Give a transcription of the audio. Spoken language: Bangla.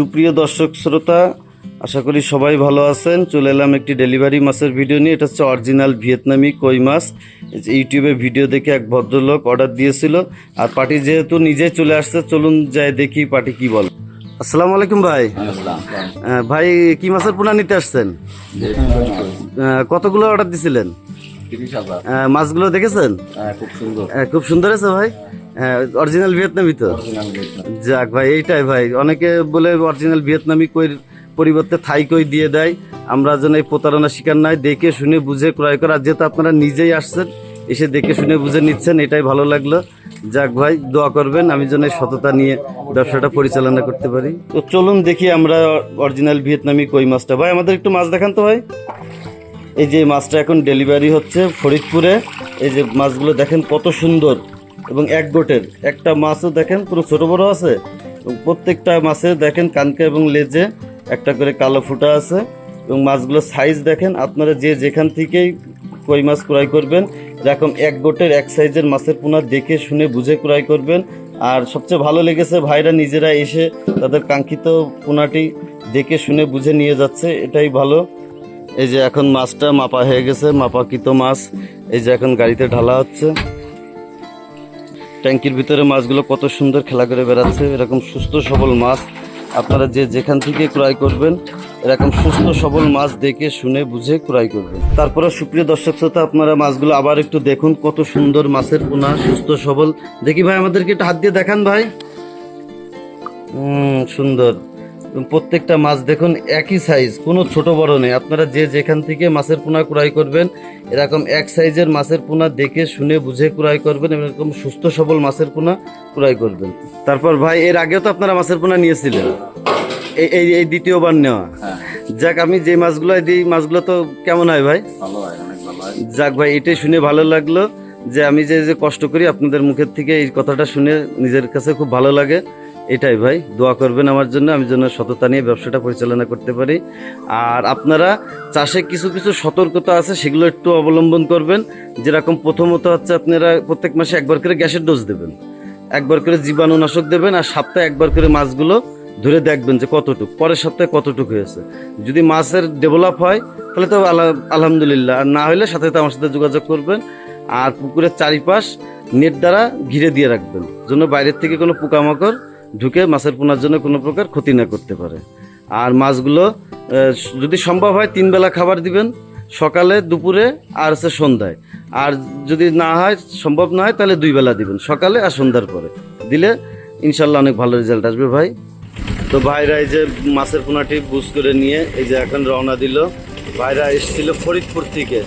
সুপ্রিয় দর্শক শ্রোতা আশা করি সবাই ভালো আছেন। চলে এলাম একটি ডেলিভারি মাছের ভিডিও নিয়ে। এটা হচ্ছে অরিজিনাল ভিয়েতনামি কই মাছ। ইউটিউবে ভিডিও দেখে এক ভদ্রলোক অর্ডার দিয়েছিল। আর পার্টি যেহেতু নিজে চলে আসছে চলুন যাই দেখি পার্টি কি বলে। আসসালামু আলাইকুম ভাই। ভাই কি মাছের পোনা নিতে আসছেন? কতগুলো অর্ডার দিছিলেন? মাছগুলো দেখেছেন? খুব সুন্দর। খুব সুন্দর আছে ভাই। অরিজিনাল ভিয়েতনামি তো। যাক ভাই এইটাই ভাই। অনেকে বলে অরিজিনাল ভিয়েতনামি কইর পরিবর্তে থাই কই দিয়ে দেয়। আমরা যেন এই প্রতারণা শিকার নাই। দেখে শুনে বুঝে ক্রয় করা। যেহেতু আপনারা নিজেই আসছেন এসে দেখে শুনে বুঝে নিচ্ছেন এটাই ভালো লাগল। যাক ভাই দোয়া করবেন আমি যেন এই সততা নিয়ে ব্যবসাটা পরিচালনা করতে পারি। তো চলুন দেখি আমরা অরিজিনাল ভিয়েতনামি কই মাছটা। ভাই আমাদের একটু মাছ দেখান তো ভাই। এই যে মাছটা এখন ডেলিভারি হচ্ছে ফরিদপুরে। এই যে মাছগুলো দেখেন কত সুন্দর। এবং এক গোটের। একটা মাছও দেখেন, পুরো ছোট বড় আছে। প্রত্যেকটা মাছে দেখেন কানকা এবং লেজে একটা করে কালো ফুটা আছে। এবং মাছগুলোর সাইজ দেখেন, আপনারা যে যেখান থেকেই কই মাছ ক্রয় করবেন এরকম এক গোটের এক সাইজের মাছের পোনা দেখে শুনে বুঝে ক্রয় করবেন। আর সবচেয়ে ভালো লেগেছে, ভাইরা নিজেরা এসে তাদের কাঙ্ক্ষিত পোনাটি দেখে শুনে বুঝে নিয়ে যাচ্ছে, এটাই ভালো। এই যে এখন মাছটা মাপা হয়ে গেছে, মাপাকৃত মাছ। এই যে এখন গাড়িতে ঢালা হচ্ছে। ট্যাঙ্কির ভিতরে মাছগুলো কত সুন্দর খেলা করে বেড়াচ্ছে। এরকম সুস্থ সবল মাছ আপনারা যে যেখান থেকে ক্রয় করবেন, এরকম সুস্থ সবল মাছ দেখে, শুনে, বুঝে ক্রয় করবেন। তারপরে সুপ্রিয় দর্শক শ্রোতা, আপনারা মাছগুলো আবার একটু দেখুন, কত সুন্দর মাছের পোনা, সুস্থ সবল। দেখি ভাই, আমাদেরকে একটু হাত দিয়ে দেখান ভাই। হুম, সুন্দর। এবং প্রত্যেকটা মাছ দেখুন একই সাইজ কোনো ছোট বড় নেই। আপনারা যে যেখান থেকে মাছের পোনা ক্রয় করবেন এরকম এক সাইজের মাছের পোনা দেখে শুনে বুঝে ক্রয় করবেন এবং এরকম সুস্থ সবল মাছের পোনা ক্রয় করবেন। তারপর ভাই এর আগেও তো আপনারা মাছের পোনা নিয়েছিলেন? এই এই দ্বিতীয়বার নেওয়া। হ্যাঁ। যাক আমি যে মাছগুলো দিই মাছগুলো তো কেমন হয় ভাই? ভালো অনেক ভালো যাক ভাই এটাই শুনে ভালো লাগল যে আমি যে যে কষ্ট করি আপনাদের মুখের থেকে এই কথাটা শুনে নিজের কাছে খুব ভালো লাগে। এটাই ভাই, দোয়া করবেন আমার জন্য, আমি যেন সততা নিয়ে ব্যবসাটা পরিচালনা করতে পারি। আর আপনারা চাষে কিছু কিছু সতর্কতা আছে, সেগুলো একটু অবলম্বন করবেন। যেরকম প্রথমত হচ্ছে আপনারা প্রত্যেক মাসে একবার করে গ্যাসের ডোজ দেবেন। একবার করে জীবাণুনাশক দেবেন আর সপ্তাহে একবার করে মাছগুলো ধরে দেখবেন যে কতটুকু, পরের সপ্তাহে কতটুকু হয়েছে। যদি মাছের ডেভেলপ হয়, তাহলে তো আলা- আলহামদুলিল্লাহ। আর না হলে সাথে সাথে আমার সাথে যোগাযোগ করবেন। আর পুকুরের চারিপাশ নেট দ্বারা ঘিরে দিয়ে রাখবেন জন্য বাইরের থেকে কোনো পোকামাকড় ঢুকে মাছের পোনার জন্য কোনো প্রকার ক্ষতি না করতে পারে। আর মাছগুলো যদি সম্ভব হয় তিন বেলা খাবার দিবেন, সকালে, দুপুরে আর হচ্ছে সন্ধ্যায়। আর যদি না হয়, সম্ভব না হয়, তাহলে দুই বেলা দিবেন, সকালে আর সন্ধ্যার পরে। দিলে ইনশাল্লাহ অনেক ভালো রেজাল্ট আসবে ভাই। তো ভাইরা এই যে মাছের পোনাটি বুঝ করে নিয়ে এই যে এখন রওনা দিল, ভাইরা এসেছিল ফরিদপুর থেকে।